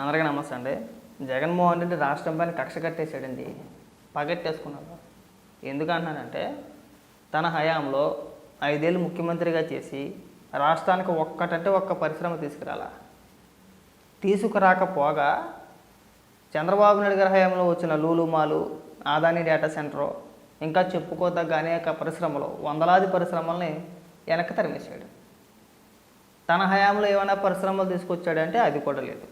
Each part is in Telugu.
అందరికీ నమస్తే అండి. జగన్మోహన్ రెడ్డి రాష్ట్రం పైన కక్ష కట్టేశాడండి. పగట్టేసుకున్నాడు. ఎందుకంటున్నానంటే తన హయాంలో ఐదేళ్ళు ముఖ్యమంత్రిగా చేసి రాష్ట్రానికి ఒక్కటంటే ఒక్క పరిశ్రమ తీసుకురాల. తీసుకురాకపోగా చంద్రబాబు నాయుడు గారి హయాంలో వచ్చిన లూలుమాలు ఆదాని డేటా సెంటర్ ఇంకా చెప్పుకోదగ్గ అనేక పరిశ్రమలు వందలాది పరిశ్రమల్ని వెనక్కి తరిమేశాడు. తన హయాంలో ఏమైనా పరిశ్రమలు తీసుకొచ్చాడంటే అది కూడా లేదు.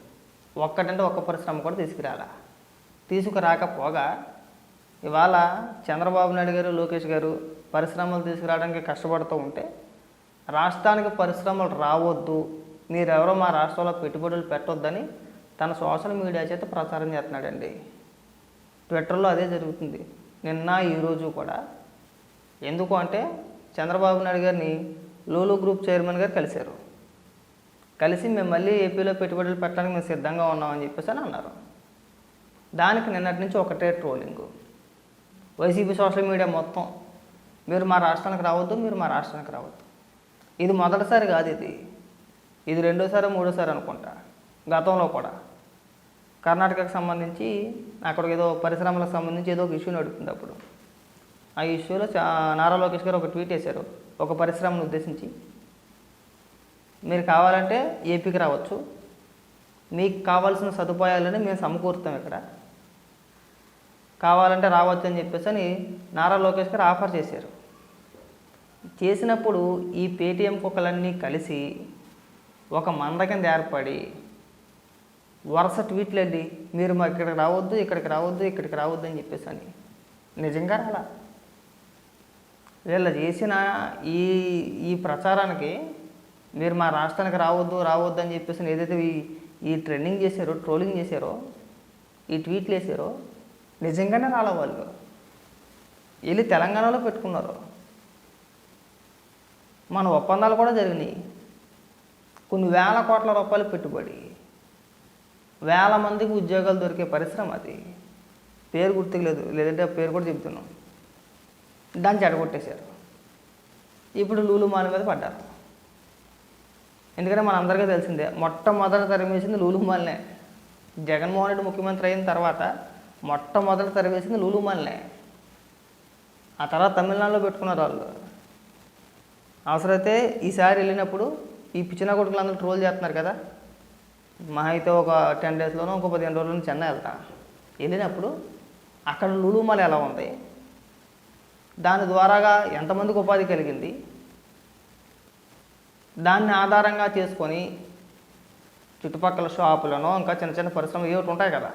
ఒక్కటంటే ఒక్క పరిశ్రమ కూడా తీసుకురాలా. తీసుకురాకపోగా ఇవాళ చంద్రబాబు నాయుడు గారు లోకేష్ గారు పరిశ్రమలు తీసుకురావడానికి కష్టపడుతూ ఉంటే రాష్ట్రానికి పరిశ్రమలు రావద్దు. మీరెవరో మా రాష్ట్రంలో పెట్టుబడులు పెట్టొద్దని తన సోషల్ మీడియా చేత ప్రచారం చేస్తున్నాడండి. ట్విట్టర్లో అదే జరుగుతుంది. నిన్న ఈరోజు కూడా. ఎందుకు అంటే చంద్రబాబు నాయుడు గారిని లూలు గ్రూప్ చైర్మన్ గారు కలిశారు. కలిసి మేము మళ్ళీ ఏపీలో పెట్టుబడులు పెట్టడానికి మేము సిద్ధంగా ఉన్నామని చెప్పేసి అని అన్నారు. దానికి నిన్నటి నుంచి ఒకటే ట్రోలింగ్. వైసీపీ సోషల్ మీడియా మొత్తం మీరు మా రాష్ట్రానికి రావద్దు మీరు మా రాష్ట్రానికి రావద్దు. ఇది మొదటిసారి కాదు ఇది. ఇది రెండోసారి మూడోసారి అనుకుంటా. గతంలో కూడా. కర్ణాటకకు సంబంధించి అక్కడికి ఏదో పరిశ్రమలకు సంబంధించి ఏదో ఒక ఇష్యూ నడుపుతుంది అప్పుడు. ఆ ఇష్యూలో నారా లోకేష్ గారు ఒక ట్వీట్ వేశారు. ఒక పరిశ్రమను ఉద్దేశించి. మీరు కావాలంటే ఏపీకి రావచ్చు. మీకు కావాల్సిన సదుపాయాలని మేము సమకూరుతాం ఇక్కడ. కావాలంటే రావచ్చు అని చెప్పేసి అని నారా లోకేష్ గారు ఆఫర్ చేశారు. చేసినప్పుడు ఈ పేటీఎం కుక్కలన్నీ కలిసి ఒక మంద కింద ఏర్పడి వరుస ట్వీట్లు అండి. మీరు మా ఇక్కడికి రావద్దు ఇక్కడికి రావద్దు ఇక్కడికి రావద్దు అని చెప్పేసి అని. నిజంగా అలా వీళ్ళు చేసిన ఈ ఈ ప్రచారానికి మీరు మా రాష్ట్రానికి రావద్దు రావద్దు అని చెప్పేసి ఏదైతే ఈ ఈ ట్రెండింగ్ చేశారో ట్రోలింగ్ చేశారో ఈ ట్వీట్లు వేసారో నిజంగానే రాలే వాళ్ళు. వెళ్ళి తెలంగాణలో పెట్టుకున్నారు. మన ఒప్పందాలు కూడా జరిగినాయి. కొన్ని వేల కోట్ల రూపాయలు పెట్టుబడి. వేల మందికి ఉద్యోగాలు దొరికే పరిశ్రమ అది. పేరు గుర్తుకులేదు. లేదంటే పేరు కూడా చెప్తున్నాం దాన్ని చెడగొట్టేశారు. ఇప్పుడు లూలు మాల మీద పడ్డారు. ఎందుకంటే మన అందరికీ తెలిసిందే మొట్టమొదట తరిమేసింది లూలుమాల్నే. జగన్మోహన్ రెడ్డి ముఖ్యమంత్రి అయిన తర్వాత మొట్టమొదట తరిమేసింది లూలుమాల్నే. ఆ తర్వాత తమిళనాడులో పెట్టుకున్నారు వాళ్ళు. అవసరమైతే ఈసారి వెళ్ళినప్పుడు ఈ పిచ్చిన కొడుకులు అందరూ ట్రోల్ చేస్తున్నారు కదా. మా అయితే ఒక టెన్ డేస్లోనో ఒక పదిహేను రోజుల్లో చెన్నై వెళ్తా. వెళ్ళినప్పుడు అక్కడ లులుమాల ఎలా ఉంది? దాని ద్వారాగా ఎంతమందికి ఉపాధి కలిగింది? దాన్ని ఆధారంగా చేసుకొని చుట్టుపక్కల షాపులను ఇంకా చిన్న చిన్న పరిశ్రమలు ఏమిటి ఉంటాయి కదా.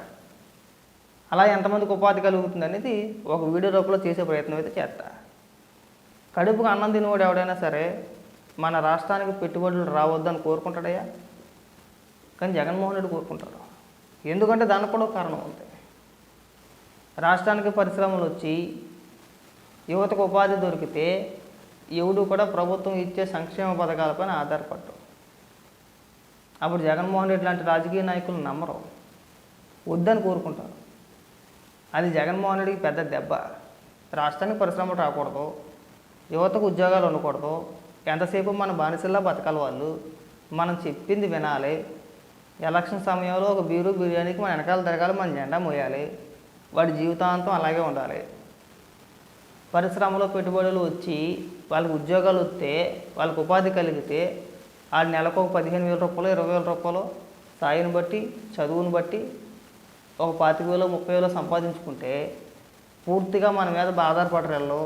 అలా ఎంతమందికి ఉపాధి కలుగుతుంది అనేది ఒక వీడియో రూపంలో చేసే ప్రయత్నం అయితే చేస్తా. కడుపుకు అన్నం తినేవాడు ఎవడైనా సరే మన రాష్ట్రానికి పెట్టుబడులు రావద్దని కోరుకుంటాడయ్యా? కానీ జగన్మోహన్ రెడ్డి కోరుకుంటాడు. ఎందుకంటే దానికి కూడా కారణం ఉంది. రాష్ట్రానికి పరిశ్రమలు వచ్చి యువతకు ఉపాధి దొరికితే ఎవడు కూడా ప్రభుత్వం ఇచ్చే సంక్షేమ పథకాలపైన ఆధారపడ్డం. అప్పుడు జగన్మోహన్ రెడ్డి లాంటి రాజకీయ నాయకులు నమ్మరు. వద్దని కోరుకుంటారు. అది జగన్మోహన్ రెడ్డికి పెద్ద దెబ్బ. రాష్ట్రానికి పరిశ్రమలు రాకూడదు. యువతకు ఉద్యోగాలు ఉండకూడదు. ఎంతసేపు మన బానిసల్లా బతకాలి వాళ్ళు? మనం చెప్పింది వినాలి. ఎలక్షన్ సమయంలో ఒక బీరు బిర్యానీకి మన వెనకాల తిరగాలి మన జెండా మోయాలి. వాడి జీవితాంతం అలాగే ఉండాలి. పరిశ్రమలో పెట్టుబడులు వచ్చి వాళ్ళకి ఉద్యోగాలు వస్తే వాళ్ళకి ఉపాధి కలిగితే ఆ నెలకు ఒక పదిహేను వేల రూపాయలు ఇరవై వేల రూపాయలు స్థాయిని బట్టి చదువుని బట్టి ఒక పాతిక వేలు ముప్పై వేలు సంపాదించుకుంటే పూర్తిగా మన మీద ఆధారపడరు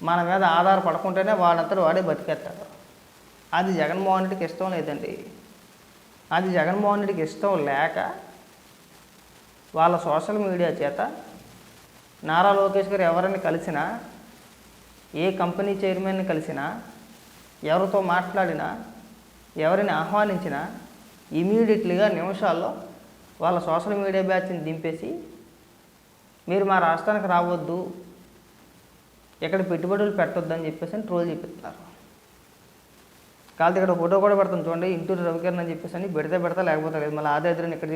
మన మీద ఆధారపడకుంటేనే వాడంతా వాడే బతికేస్తాడు అది జగన్మోహన్ రెడ్డికి ఇష్టం లేదండి. అది జగన్మోహన్ రెడ్డికి ఇష్టం లేక వాళ్ళ సోషల్ మీడియా చేత నారా లోకేష్ గారు ఎవరిని కలిసినా ఏ కంపెనీ చైర్మన్ని కలిసినా ఎవరితో మాట్లాడినా ఎవరిని ఆహ్వానించినా ఇమీడియట్లీగా నిమిషాల్లో వాళ్ళ సోషల్ మీడియా బ్యాచ్ని దింపేసి మీరు మా రాష్ట్రానికి రావద్దు ఇక్కడ పెట్టుబడులు పెట్టొద్దు అని చెప్పేసి అని ట్రోల్ చెప్పిస్తున్నారు కాదు ఇక్కడ ఫోటో కూడా పెడతాం చూడండి ఇంటూరు రవికిరణ్ అని చెప్పేసి అని పెడితే పెడతా లేకపోతే లేదు మళ్ళీ ఆదాయ ఇక్కడ ఎక్కడ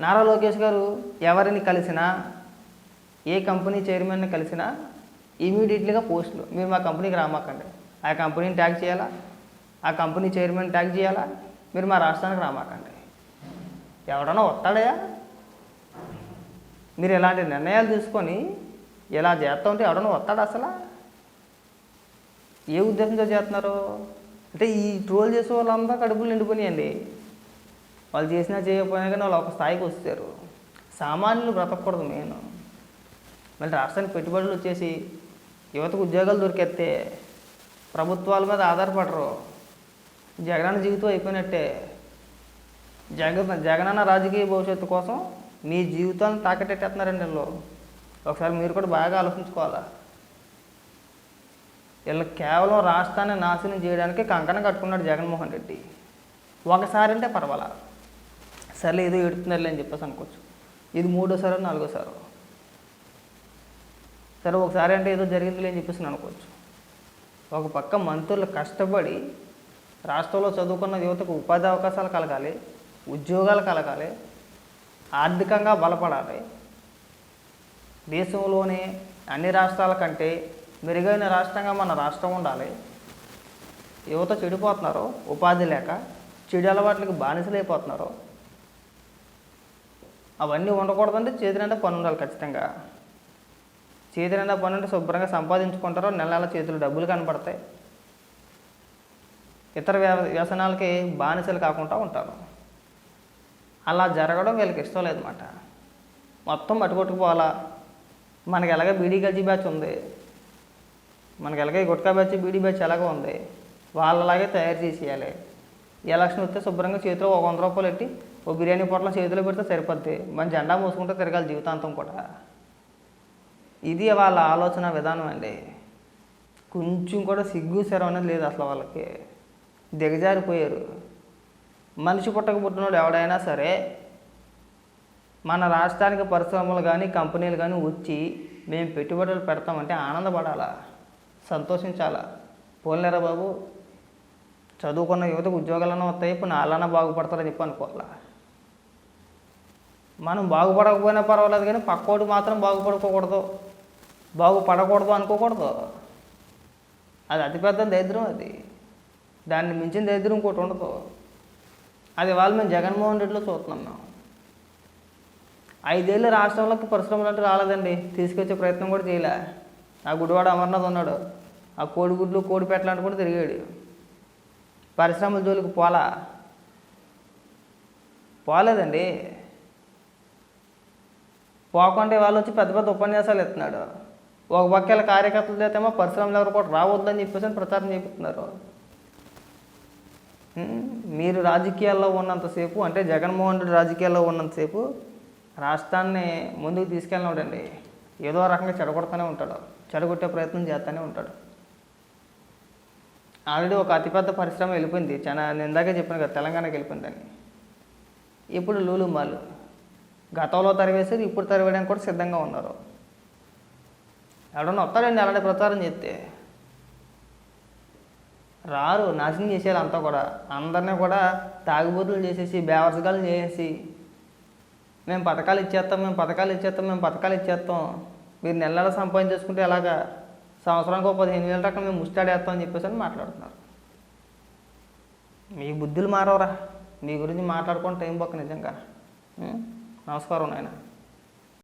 నారా లోకేష్ గారు ఎవరిని కలిసినా ఏ కంపెనీ చైర్మన్ని కలిసినా ఇమీడియట్లీగా పోస్టులు. మీరు మా కంపెనీకి రామాకండి. ఆ కంపెనీని ట్యాగ్ చేయాలా? ఆ కంపెనీ చైర్మన్ ట్యాగ్ చేయాలా? మీరు మా రాష్ట్రానికి రామాకండి. ఎవడన్నా వస్తాడయా? మీరు ఇలాంటి నిర్ణయాలు తీసుకొని ఇలా చేస్తా ఉంటే ఎవడన్నా వస్తాడు అసలు? ఏ ఉద్దేశంతో చేస్తున్నారు? అంటే ఈ ట్రోల్ చేసే వాళ్ళంతా కడుపులు నిండిపోయినాయండి. వాళ్ళు చేసినా చేయకపోయినా కానీ వాళ్ళు ఒక స్థాయికి వస్తారు. సామాన్యులు బ్రతకూడదు మెయిన్. మళ్ళీ రాష్ట్రానికి పెట్టుబడులు వచ్చేసి యువతకు ఉద్యోగాలు దొరికేస్తే ప్రభుత్వాల మీద ఆధారపడరు. జగనన్న జీవితం అయిపోయినట్టే. జగన్ జగనన్న రాజకీయ భవిష్యత్తు కోసం మీ జీవితాన్ని తాకట్టేస్తున్నారండి వీళ్ళు. ఒకసారి మీరు కూడా బాగా ఆలోచించుకోవాలా? వీళ్ళు కేవలం రాష్ట్రాన్ని నాశనం చేయడానికి కంకణం కట్టుకున్నాడు జగన్మోహన్ రెడ్డి. ఒకసారి అంటే పర్వాలా? సర్లే ఏదో ఏడుతున్నారులే అని చెప్పేసి అనుకోవచ్చు. ఇది మూడోసారో నాలుగోసారో? సరే ఒకసారి అంటే ఏదో జరిగిందిలే అని చెప్పేసి అనుకోవచ్చు. ఒక పక్క మంత్రులు కష్టపడి రాష్ట్రంలో చదువుకున్న యువతకు ఉపాధి అవకాశాలు కలగాలి ఉద్యోగాలు కలగాలి ఆర్థికంగా బలపడాలి. దేశంలోనే అన్ని రాష్ట్రాల కంటే మెరుగైన రాష్ట్రంగా మన రాష్ట్రం ఉండాలి. యువత చెడిపోతున్నారు ఉపాధి లేక చెడు అలవాట్లకి బానిసలైపోతున్నారు అవన్నీ ఉండకూడదంటే చేతి నిండా పని ఉండాలి ఖచ్చితంగా. చేతి నిండా పని ఉంటే శుభ్రంగా సంపాదించుకుంటారో. నెల నెల చేతులు డబ్బులు కనపడతాయి. ఇతర వ్య వ్యసనాలకి బానిసలు కాకుండా ఉంటారు. అలా జరగడం వీళ్ళకి ఇష్టం లేదన్నమాట. మొత్తం పట్టుకొట్టుకుపోవాలా? మనకి ఎలాగ బీడీ గజ్జి బ్యాచ్ ఉంది? మనకి ఎలాగే గుట్కా బ్యాచ్ బీడీ బ్యాచ్ ఎలాగో ఉంది? వాళ్ళలాగే తయారు చేసేయాలి. ఎలక్షన్ వస్తే శుభ్రంగా చేతిలో ఒక వంద రూపాయలు పెట్టి ఓ బిర్యానీ పొట్లం చేతిలో పెడితే సరిపోద్ది. మన జెండా మోసుకుంటే తిరగాలి జీవితాంతం కూడా. ఇది వాళ్ళ ఆలోచన విధానం అండి. కొంచెం కూడా సిగ్గు శరం అనేది లేదు అసలు వాళ్ళకి. దిగజారిపోయారు. మనిషి పుట్టక పుట్టినోడు ఎవడైనా సరే మన రాష్ట్రానికి పరిశ్రమలు కానీ కంపెనీలు కానీ వచ్చి మేము పెట్టుబడులు పెడతామంటే ఆనందపడాలా? సంతోషించాలా? పోలేరా బాబు? చదువుకున్న యువతకు ఉద్యోగాలను వస్తాయి ఇప్పుడు నాలన్నా బాగుపడతారని చెప్పి అనుకోవాలా? మనం బాగుపడకపోయినా పర్వాలేదు కానీ పక్కోడు మాత్రం బాగుపడుకోకూడదు. బాగుపడకూడదు అనుకోకూడదు. అది అతిపెద్ద దరిద్రం అది. దాన్ని మించిన దరిద్రం ఇంకోటి ఉండదు. అది వాళ్ళు మేము జగన్మోహన్ రెడ్డిలో చూస్తున్నాం మేము. ఐదేళ్ళు రాష్ట్రంలోకి పరిశ్రమలు అంటే రాలేదండి. తీసుకొచ్చే ప్రయత్నం కూడా చేయలే. ఆ గుడివాడ అమర్నాథ్ ఉన్నాడు. ఆ కోడిగుడ్లు కోడి పెట్టాలంటే కూడా తిరిగాడు. పరిశ్రమల జోలికి పోలా? పోలేదండి. పోకుంటే వాళ్ళు వచ్చి పెద్ద పెద్ద ఉపన్యాసాలు ఇస్తున్నాడు. ఒక పక్కల కార్యకర్తలు చేతేమో పరిశ్రమలు ఎవరు కూడా రావద్దని చెప్పేసి ప్రచారం చేపిస్తున్నారు. మీరు రాజకీయాల్లో ఉన్నంతసేపు అంటే జగన్మోహన్ రెడ్డి రాజకీయాల్లో ఉన్నంతసేపు రాష్ట్రాన్ని ముందుకు తీసుకెళ్ళినాడండి ఏదో రకంగా చెడగొడతానే ఉంటాడు. చెడగొట్టే ప్రయత్నం చేస్తూనే ఉంటాడు. ఆల్రెడీ ఒక అతిపెద్ద పరిశ్రమ వెళ్ళిపోయింది. చాలా నేను ఇందాకే చెప్పాను కదా తెలంగాణకి వెళ్ళిపోయిందని. ఇప్పుడు లూలు మాలు గతంలో తరివేసేది ఇప్పుడు తరివేయడానికి కూడా సిద్ధంగా ఉన్నారు. ఎవడన్నా వస్తారండి అలాంటి ప్రచారం చేస్తే. రారు నాశనం చేసేయాలి అంతా కూడా. అందరినీ కూడా తాగుబోతులు చేసేసి బేవర్సగాలు చేసేసి మేము పథకాలు ఇచ్చేస్తాం మేము పథకాలు ఇచ్చేస్తాం మేము పథకాలు ఇచ్చేస్తాం. మీరు నెల నెల సంపాదించేసుకుంటే ఎలాగా? సంవత్సరానికి ఒక పదిహేను వేల రకం మేము ముస్తాడేస్తాం అని చెప్పేసి అని మాట్లాడుతున్నారు. మీ బుద్ధులు మారవరా? మీ గురించి మాట్లాడుకుంటే టైం పక్క నిజంగా. నమస్కారం నాయన.